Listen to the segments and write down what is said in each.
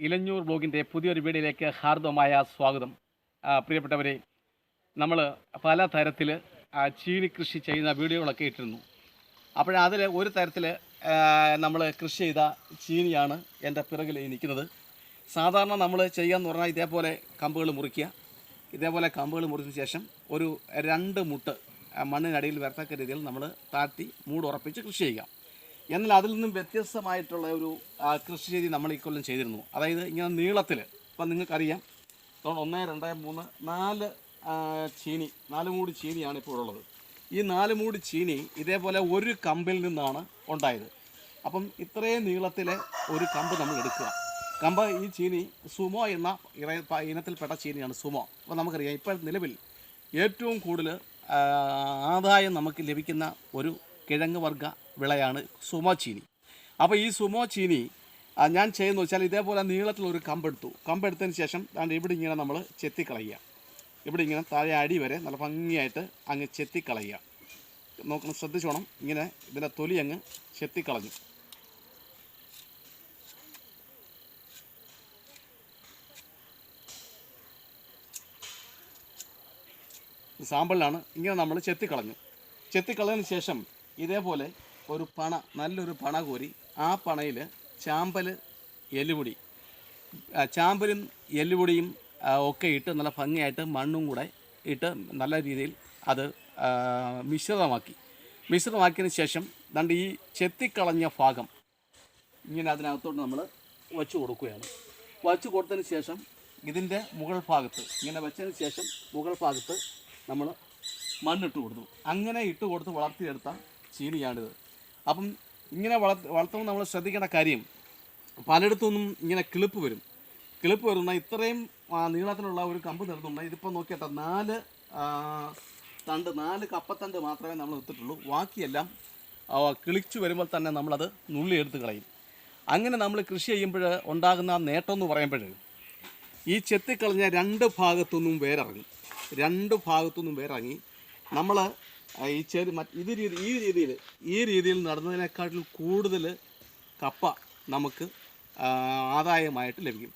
ഇലഞ്ഞൂർ ബ്ലോഗിന്റെ പുതിയൊരു വീഡിയോയിലേക്ക് ഹാർദവമായ സ്വാഗതം. പ്രിയപ്പെട്ടവരെ നമ്മൾ പല തരത്തിൽ ചീനി കൃഷി ചെയ്യുന്ന വീഡിയോകളൊക്കെ ഇട്ടിരുന്നു. അപ്പോൾ അതിൽ ഒരു തരത്തിൽ നമ്മൾ കൃഷി ചെയ്ത ചീനിയാണ് എന്റെ പിറകിൽ നിൽക്കുന്നത്. സാധാരണ നമ്മൾ ചെയ്യാന്ന് പറഞ്ഞാൽ ഇതേപോലെ കമ്പുകൾ മുറിക്കുക. ഇതേപോലെ കമ്പുകൾ മുറിച്ചതിന് ശേഷം ഒരു രണ്ട് മുട്ട് മണ്ണിനടിയിൽ വരത്തക്ക രീതിയിൽ നമ്മൾ താഴ്ത്തി മൂടുറപ്പിച്ച് കൃഷി ചെയ്യുക എന്നാൽ അതിൽ നിന്നും വ്യത്യസ്തമായിട്ടുള്ള ഒരു കൃഷി രീതി നമ്മൾ ഈ കൊല്ലം ചെയ്തിരുന്നു. അതായത് ഇങ്ങനെ നീളത്തിൽ ഇപ്പം നിങ്ങൾക്കറിയാം ഒന്ന് രണ്ട് മൂന്ന് നാല് ചീനി നാല് മൂടി ചീനിയാണ് ഇപ്പോൾ ഉള്ളത്. ഈ നാല് മൂടി ചീനി ഇതേപോലെ ഒരു കമ്പിൽ നിന്നാണ് ഉണ്ടായത്. അപ്പം ഇത്രയും നീളത്തിലെ ഒരു കമ്പ് നമ്മൾ എടുക്കുക. കമ്പ് ഈ ചീനി സുമോ എന്ന ഇറ- ഇനത്തിൽപ്പെട്ട ചീനിയാണ് സുമോ. അപ്പോൾ നമുക്കറിയാം ഇപ്പോൾ നിലവിൽ ഏറ്റവും കൂടുതൽ ആദായം നമുക്ക് ലഭിക്കുന്ന ഒരു കിഴങ്ങ് വർഗ വിളയാണ് സുമോ ചീനി. അപ്പോൾ ഈ സുമോ ചീനി ഞാൻ ചെയ്യുന്ന വെച്ചാൽ ഇതേപോലെ നീളത്തിലൊരു കമ്പെടുത്തു കമ്പെടുത്തതിന് ശേഷം അതിന്റെ ഇവിടെ ഇങ്ങനെ നമ്മൾ ചെത്തിക്കളയുക. ഇവിടെ ഇങ്ങനെ താഴെ അടി വരെ നല്ല ഭംഗിയായിട്ട് അങ്ങ് ചെത്തിക്കളയുക. നോക്കണം ശ്രദ്ധിച്ചോണം ഇങ്ങനെ ഇതിന്റെ തൊലി അങ്ങ് ചെത്തിക്കളഞ്ഞു. സാമ്പിളിലാണ് ഇങ്ങനെ നമ്മൾ ചെത്തിക്കളഞ്ഞു. ചെത്തിക്കളഞ്ഞതിന് ശേഷം ഇതേപോലെ ഒരു പണ നല്ലൊരു പണ കോരി ആ പണയിൽ ചാമ്പൽ എല്ലുപൊടി. ചാമ്പലും എല്ലുപൊടിയും ഒക്കെ ഇട്ട് നല്ല ഭംഗിയായിട്ട് മണ്ണും കൂടെ ഇട്ട് നല്ല രീതിയിൽ അത് മിശ്രിതമാക്കി. മിശ്രിതമാക്കിയതിന് ശേഷം ദണ്ട് ഈ ചെത്തിക്കളഞ്ഞ ഭാഗം ഇങ്ങനെ അതിനകത്തോട്ട് നമ്മൾ വച്ചു കൊടുക്കുകയാണ്. വച്ചു കൊടുത്തതിന് ശേഷം ഇതിന്റെ മുകൾ ഭാഗത്ത് ഇങ്ങനെ വെച്ചതിന് ശേഷം മുകൾ ഭാഗത്ത് നമ്മൾ മണ്ണിട്ട് കൊടുത്തു. അങ്ങനെ ഇട്ട് കൊടുത്ത് വളർത്തിയെടുത്ത ചീനിയാണിത്. അപ്പം ഇങ്ങനെ വളർത്തി വളർത്തുമ്പോൾ നമ്മൾ ശ്രദ്ധിക്കേണ്ട കാര്യം പലയിടത്തുനിന്നും ഇങ്ങനെ കിളിപ്പ് വരും. കിളിപ്പ് വരുന്ന ഇത്രയും നീളത്തിലുള്ള ഒരു കമ്പ് നിർത്തുന്നുണ്ട് ഇതിപ്പോൾ നോക്കിയിട്ട് നാല് തണ്ട് നാല് കപ്പത്തണ്ട് മാത്രമേ നമ്മൾ എടുത്തിട്ടുള്ളൂ. ബാക്കിയെല്ലാം കിളിച്ചു വരുമ്പോൾ തന്നെ നമ്മളത് നുള്ളി എടുത്ത് കളയും. അങ്ങനെ നമ്മൾ കൃഷി ചെയ്യുമ്പോൾ ഉണ്ടാകുന്ന നേട്ടം എന്ന് പറയുമ്പോൾ ഈ ചെത്തിക്കളഞ്ഞ രണ്ട് ഭാഗത്തുനിന്നും വേരിറങ്ങി. രണ്ട് ഭാഗത്തുനിന്നും വേരിറങ്ങി. നമ്മൾ ഈ ചെറു ഇത് രീതി ഈ രീതിയിൽ ഈ രീതിയിൽ നടന്നതിനേക്കാട്ടിൽ കൂടുതൽ കപ്പ നമുക്ക് ആദായമായിട്ട് ലഭിക്കും.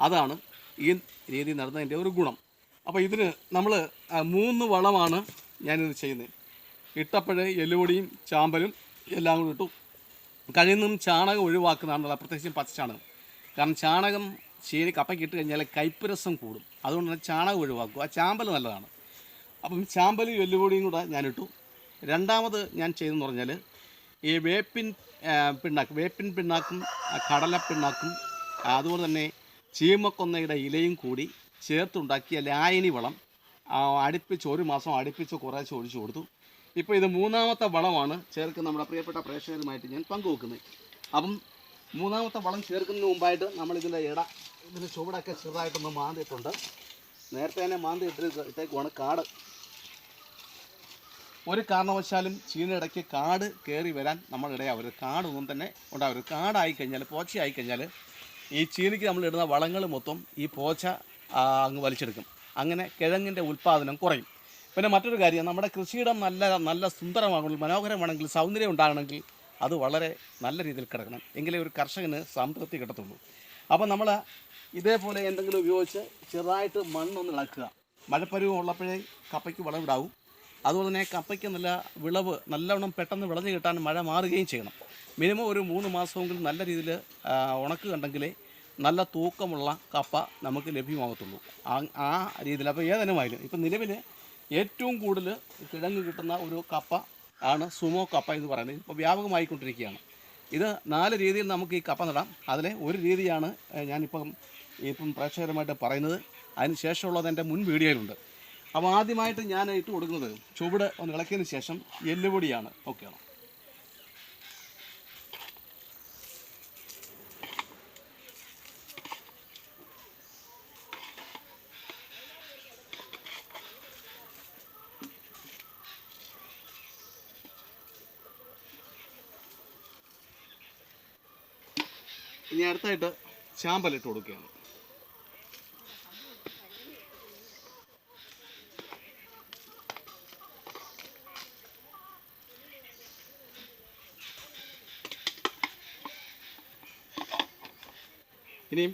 അതാണ് ഈ രീതി നടന്നതിന്റെ ഒരു ഗുണം. അപ്പോൾ ഇതിന് നമ്മൾ മൂന്ന് വളമാണ് ഞാനിത് ചെയ്യുന്നത്. ഇട്ടപ്പഴ എല്ലുപൊടിയും ചാമ്പലും എല്ലാം കൂടി ഇട്ടു. കഴിയുന്നതും ചാണകം ഒഴിവാക്കുന്നതാണ് പ്രത്യേകിച്ചും പച്ചച്ചാണകം. കാരണം ചാണകം ശരി കപ്പയ്ക്ക് ഇട്ട് കഴിഞ്ഞാൽ കയ്പ്പരസം കൂടും. അതുകൊണ്ട് തന്നെ ചാണകം ഒഴിവാക്കുക. ആ ചാമ്പൽ നല്ലതാണ്. അപ്പം ചാമ്പലും എല്ലുപൊടിയും കൂടെ ഞാനിട്ടു. രണ്ടാമത് ഞാൻ ചെയ്തെന്ന് പറഞ്ഞാൽ ഈ വേപ്പിൻ പിണ്ണാക്ക് വേപ്പിൻ പിണ്ണാക്കും കടല പിണ്ണാക്കും അതുപോലെ തന്നെ ചീമക്കൊന്നയുടെ ഇലയും കൂടി ചേർത്തുണ്ടാക്കിയ ലായനി വളം അടുപ്പിച്ച് ഒരു മാസം അടുപ്പിച്ച് കുറേശ്ശെ ഒഴിച്ചു കൊടുത്തു. ഇപ്പോൾ ഇത് മൂന്നാമത്തെ വളമാണ് ചേർക്കുന്ന നമ്മുടെ പ്രിയപ്പെട്ട പ്രേക്ഷകരുമായിട്ട് ഞാൻ പങ്കുവെക്കുന്നത്. അപ്പം മൂന്നാമത്തെ വളം ചേർക്കുന്നതിന് മുമ്പായിട്ട് നമ്മളിതിന്റെ ഇട ഇതിന്റെ ചുവടൊക്കെ ചെറുതായിട്ടൊന്ന് മാന്തിയിട്ടുണ്ട്. നേരത്തെ തന്നെ മാന്തി ഇട്ട് ഇട്ടേക്കുവാണ് കാട്. ഒരു കാരണവശാലും ചീനയിടയ്ക്ക് കാട് കയറി വരാൻ നമ്മൾ ഇടയാവരുത് കാടൊന്നും തന്നെ ഉണ്ടാവരുത്. കാടായി കഴിഞ്ഞാൽ പോച്ചയായി കഴിഞ്ഞാൽ ഈ ചീനിക്ക് നമ്മൾ ഇടുന്ന വളങ്ങൾ മൊത്തം ഈ പോച്ച അങ്ങ് വലിച്ചെടുക്കും. അങ്ങനെ കിഴങ്ങിന്റെ ഉൽപ്പാദനം കുറയും. പിന്നെ മറ്റൊരു കാര്യം നമ്മുടെ കൃഷിയിടം നല്ല നല്ല സുന്ദരമാകണമെങ്കിൽ മനോഹരമാണെങ്കിൽ സൗന്ദര്യം ഉണ്ടാകണമെങ്കിൽ അത് വളരെ നല്ല രീതിയിൽ കിടക്കണം. എങ്കിലേ ഒരു കർഷകന് സംതൃപ്തി കിട്ടത്തുള്ളൂ. അപ്പോൾ നമ്മൾ ഇതേപോലെ എന്തെങ്കിലും ഉപയോഗിച്ച് ചെറുതായിട്ട് മണ്ണൊന്ന് ഇളക്കുക. മഴപ്പരുവം ഉള്ളപ്പോഴേ കപ്പയ്ക്ക് വിളവിടാവും. അതുപോലെ തന്നെ കപ്പയ്ക്ക് നല്ല വിളവ് നല്ലവണ്ണം പെട്ടെന്ന് വിളഞ്ഞു കിട്ടാൻ മഴ മാറുകയും ചെയ്യണം. മിനിമം ഒരു മൂന്ന് മാസമെങ്കിലും നല്ല രീതിയിൽ ഉണക്ക് കണ്ടെങ്കിലേ നല്ല തൂക്കമുള്ള കപ്പ നമുക്ക് ലഭ്യമാകത്തുള്ളൂ. ആ രീതിയിൽ. അപ്പോൾ ഏതിനുമായാലും ഇപ്പം നിലവിൽ ഏറ്റവും കൂടുതൽ കിഴങ്ങ് കിട്ടുന്ന ഒരു കപ്പ ആണ് സുമോ കപ്പ എന്ന് പറയുന്നത്. ഇപ്പോൾ വ്യാപകമായിക്കൊണ്ടിരിക്കുകയാണ്. ഇത് നാല് രീതിയിൽ നമുക്ക് ഈ കപ്പ നടാം. അതിൽ ഒരു രീതിയാണ് ഞാനിപ്പം ഇപ്പം പ്രേക്ഷകരുമായിട്ട് പറയുന്നത്. അതിന് ശേഷമുള്ളത് എന്റെ മുൻ വീഡിയോയിലുണ്ട്. അപ്പോൾ ആദ്യമായിട്ട് ഞാൻ ഇട്ട് കൊടുക്കുന്നത് ചുവട് ഒന്ന് ഇളക്കിയതിന് ശേഷം എല്ലുപൊടിയാണ്. ഓക്കെയാണ് ഇനി അടുത്തായിട്ട് ചാമ്പലിട്ട് കൊടുക്കുകയാണ്. ഇനിയും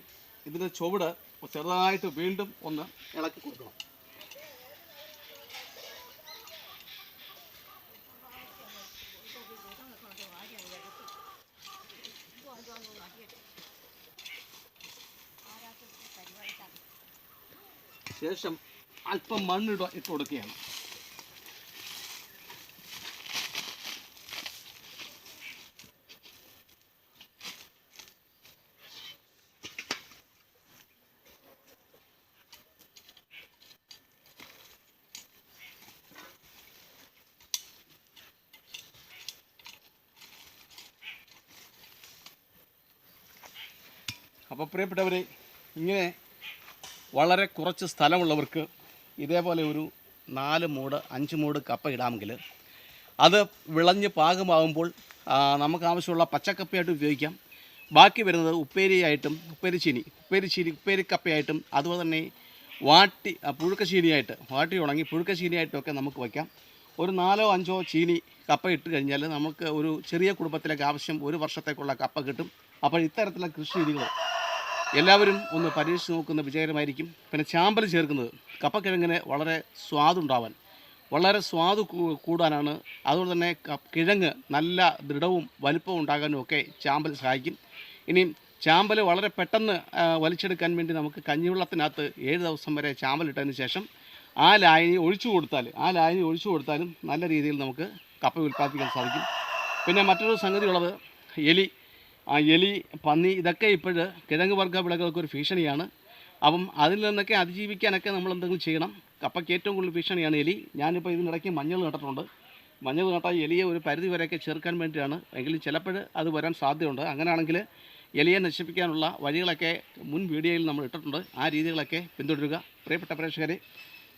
ഇതിന്റെ ചുവട് ചെറുതായിട്ട് വീണ്ടും ഒന്ന് ഇളക്കി കൊടുക്കണം. ശേഷം അല്പം മണ്ണിട ഇട്ട് കൊടുക്കുകയാണ്. അപ്പോൾ പ്രിയപ്പെട്ടവരെ ഇങ്ങനെ വളരെ കുറച്ച് സ്ഥലമുള്ളവർക്ക് ഇതേപോലെ ഒരു നാല് മൂട് അഞ്ച് മൂട് കപ്പ ഇടാമെങ്കിൽ അത് വിളഞ്ഞ് പാകമാകുമ്പോൾ നമുക്ക് ആവശ്യമുള്ള പച്ചക്കപ്പയായിട്ട് ഉപയോഗിക്കാം. ബാക്കി വരുന്നത് ഉപ്പേരിയായിട്ടും ഉപ്പേരിച്ചീനി ഉപ്പേരിച്ചീനി ഉപ്പേരി ചീനി ഉപ്പേരി കപ്പയായിട്ടും അതുപോലെ തന്നെ വാട്ടി പുഴുക്കശീനിയായിട്ട് വാട്ടി ഉണങ്ങി പുഴുക്ക ചീനിയായിട്ടും ഒക്കെ നമുക്ക് വയ്ക്കാം. ഒരു നാലോ അഞ്ചോ ചീനി കപ്പ ഇട്ട് കഴിഞ്ഞാൽ നമുക്ക് ഒരു ചെറിയ കുടുംബത്തിലേക്ക് ആവശ്യം ഒരു വർഷത്തേക്കുള്ള കപ്പ കിട്ടും. അപ്പോൾ ഇത്തരത്തിലുള്ള കൃഷി രീതികൾ എല്ലാവരും ഒന്ന് പരീക്ഷിച്ച് നോക്കുന്ന വിജയകരമായിരിക്കും. പിന്നെ ചാമ്പൽ ചേർക്കുന്നത് കപ്പക്കിഴങ്ങിന് വളരെ സ്വാദുണ്ടാവാൻ വളരെ സ്വാദ് കൂടാനാണ്. അതുകൊണ്ട് തന്നെ കിഴങ്ങ് നല്ല ദൃഢവും വലിപ്പവും ഉണ്ടാകാനും ഒക്കെ ചാമ്പൽ സഹായിക്കും. ഇനിയും ചാമ്പൽ വളരെ പെട്ടെന്ന് വലിച്ചെടുക്കാൻ വേണ്ടി നമുക്ക് കഞ്ഞിവെള്ളത്തിനകത്ത് ഏഴ് ദിവസം വരെ ചാമ്പൽ ഇട്ടതിന് ശേഷം ആ ലായനി ഒഴിച്ചു കൊടുത്താൽ ആ ലായനി ഒഴിച്ചു കൊടുത്താലും നല്ല രീതിയിൽ നമുക്ക് കപ്പ ഉൽപ്പാദിപ്പിക്കാൻ സാധിക്കും. പിന്നെ മറ്റൊരു സംഗതി ഉള്ളത് എലി. ആ എലി പന്നി ഇതൊക്കെ ഇപ്പോൾ കിഴങ്ങ് വർഗ വിളകൾക്ക് ഒരു ഭീഷണിയാണ്. അപ്പം അതിൽ നിന്നൊക്കെ അതിജീവിക്കാനൊക്കെ നമ്മൾ എന്തെങ്കിലും ചെയ്യണം. കപ്പയ്ക്ക് ഏറ്റവും കൂടുതൽ ഭീഷണിയാണ് എലി. ഞാനിപ്പോൾ ഇതിനിടയ്ക്ക് മഞ്ഞൾ നട്ടിട്ടുണ്ട്. മഞ്ഞൾ നട്ടാൽ എലിയെ ഒരു പരിധി വരെയൊക്കെ ചേർക്കാൻ വേണ്ടിയാണ്. എങ്കിലും ചിലപ്പോൾ അത് വരാൻ സാധ്യതയുണ്ട്. അങ്ങനെയാണെങ്കിൽ എലിയെ നശിപ്പിക്കാനുള്ള വഴികളൊക്കെ മുൻ വീഡിയോയിൽ നമ്മൾ ഇട്ടിട്ടുണ്ട്. ആ രീതികളൊക്കെ പിന്തുടരുക. പ്രിയപ്പെട്ട പ്രേക്ഷകരെ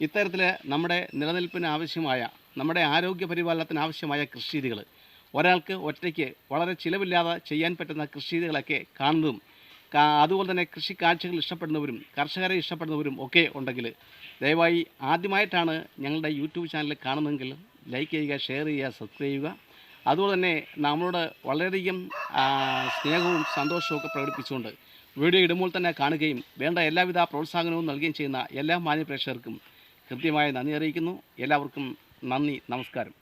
ഇത്തരത്തിൽ നമ്മുടെ നിലനിൽപ്പിന് ആവശ്യമായ നമ്മുടെ ആരോഗ്യ പരിപാലനത്തിന് ആവശ്യമായ കൃഷി രീതികൾ ഒരാൾക്ക് ഒറ്റയ്ക്ക് വളരെ ചിലവില്ലാതെ ചെയ്യാൻ പറ്റുന്ന കൃഷിരീതികളൊക്കെ കാണുന്നതും അതുപോലെ തന്നെ കൃഷി കാഴ്ചകൾ ഇഷ്ടപ്പെടുന്നവരും കർഷകരെ ഇഷ്ടപ്പെടുന്നവരും ഒക്കെ ഉണ്ടെങ്കിൽ ദയവായി ആദ്യമായിട്ടാണ് ഞങ്ങളുടെ യൂട്യൂബ് ചാനൽ കാണുന്നതെങ്കിൽ ലൈക്ക് ചെയ്യുക ഷെയർ ചെയ്യുക സബ്സ്ക്രൈബ് ചെയ്യുക. അതുപോലെ തന്നെ നമ്മളോട് വളരെയധികം സ്നേഹവും സന്തോഷവും ഒക്കെ പ്രകടിപ്പിച്ചുകൊണ്ട് വീഡിയോ ഇടുമ്പോൾ തന്നെ കാണുകയും വേണ്ട എല്ലാവിധ പ്രോത്സാഹനവും നൽകുകയും ചെയ്യുന്ന എല്ലാ മാന്യ പ്രേക്ഷകർക്കും കൃത്യമായ നന്ദി അറിയിക്കുന്നു. എല്ലാവർക്കും നന്ദി നമസ്കാരം.